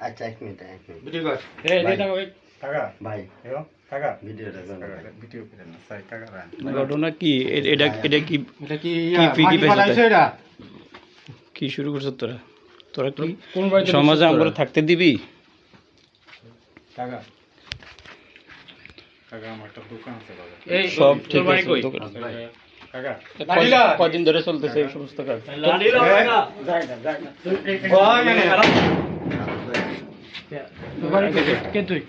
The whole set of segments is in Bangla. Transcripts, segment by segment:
আচ্ছা এক মিনিট এক মিনিট। ঘটনা কি? এটা এটা কি এটা কি কি কি পেয়েছে পালাইছে এটা? কি শুরু করছ তোরা? তোরা কি সমাজে আমরা থাকতে দিবি? কাকা কাকা আমার একটা দোকান আছে এই সব ঠিক আছে দোকান। কাকা কয়- ধরে চলতেছে এই সমস্ত কাজ? কে তুই?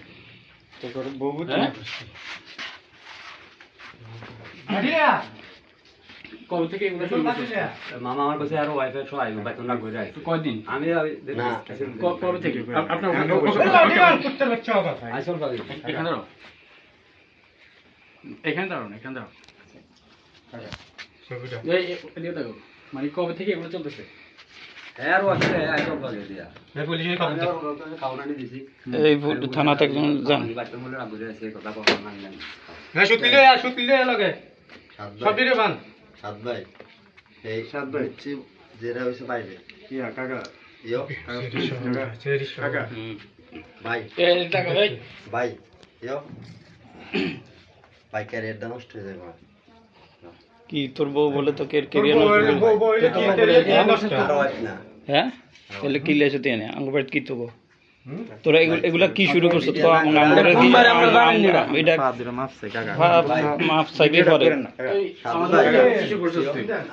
তোর বউ হ্যাঁ? কবে থেকে এগুলো শুরু করছিস? মামা আমার কাছে আরও ওয়াইফাই সহ আইবো বেতন না করে আইছে কয়দিন? আমি কবে থেকে? আপনার কথা পাবি এখানে এখানে দাঁড়াও না, এখানে এদিকে দেখো। মানে কবে থেকে এগুলো চলতেছে? হ্যাঁ এই থানাতে একজন যান। সাত ভাই। এই সাত ভাই। যেটা হয়েছে বাইরে। ইয়া কাকা কাকা ভাই। এই ভাই। ভাই ক্যারিয়ারটা নষ্ট হয়ে যাবে আমার। কি তোর বউ বলে তো কের কেরিয়ার আরও হয় না হ্যাঁ? তাহলে কি লেছো তুই এনে? কি তো তোরা এগুলা কি শুরু করছ? কি এটা সাইবে করে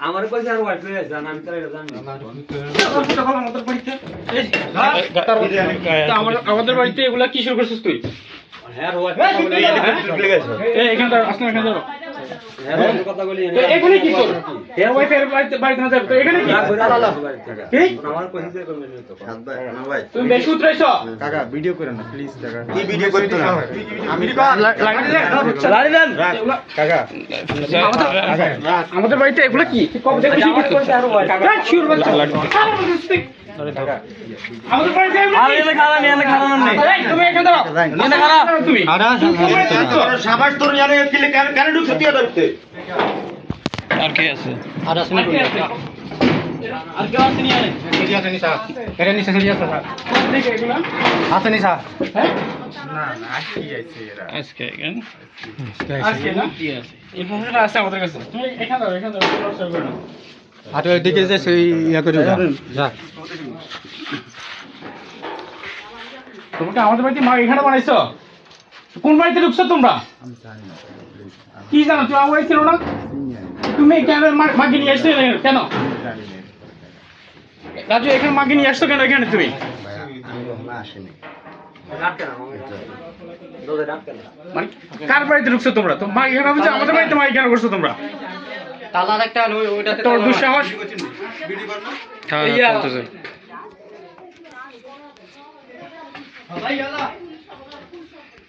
আমার আর জানা আমি তার জানি। তা আমার- আমাদের বাড়িতে এগুলা কি শুরু করছিস তুই? আর ওয়াইফাই এই এখানে দাঁড়াও আসলে এখানে দাঁড়াও। আর কথা বলি তো এখানে কি কর এর ওয়াইফ এর বাড়িতে বাড়িতে না যাবে তো এখানে কি? কি? আমার কইছে করবেন তো সাত ভাই আমার ভাই। তুমি বেশি উতরাইছো? কাকা ভিডিও করে না প্লিজ কাকা। কি ভিডিও করতে না। আমি লাড়ি দেন কাকা। আমাদের বাড়িতে এগুলো কি? এই, আর কি আছে? আর কে আর কেউ আসেনি আরে সিরি এটা নিসা সিরি আছে কোথা থেকে এগুলো? আছে নিসা হ্যাঁ? না না কি আছে এরা। আজকে কেন আজকে না? কি আছে। ইনফরমেশন আছে আমাদের কাছে। এখানে এখানে আর ওইদিকে যে সেই করে আমাদের বাড়িতে মা এখানে বানাইছো? কোন বাড়িতে ঢুকছো তোমরা? কি জানো, তুমি আমার ছিল না? তুমি কেন মাকে নিয়ে আসছো কেন? রাজু, এখানে মাকে নিয়ে আসছো কেন এখানে তুমি? মানে কার বাড়িতে ঢুকছো তোমরা? তো মা এখানে আমাদের বাড়িতে মা এখানে করছ তোমরা। তালার একটা ওইটাতে তোর দুঃসাহস? হ্যাঁ